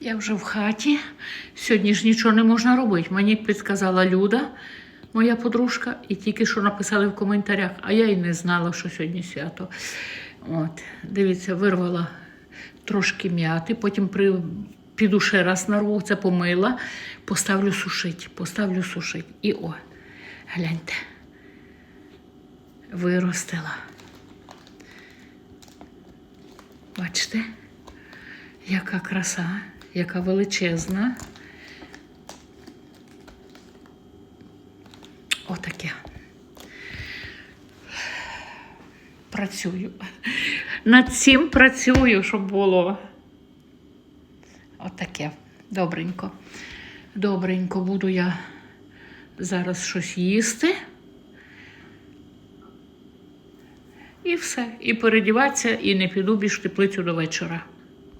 Я вже в хаті. Сьогодні ж нічого не можна робити. Мені підказала Люда, моя подружка, і тільки що написали в коментарях, а я й не знала, що сьогодні свято. От, дивіться, вирвала трошки м'яти, потім при, піду ще раз нарву, це помила, поставлю сушить, поставлю сушить. І о, гляньте, виростила. Бачите? Яка краса, яка величезна. Отаке. Працюю. Над цим працюю, щоб було. Отаке. Добренько. Добренько буду я зараз щось їсти. І все. І передіватися, і не піду більш теплицю до вечора.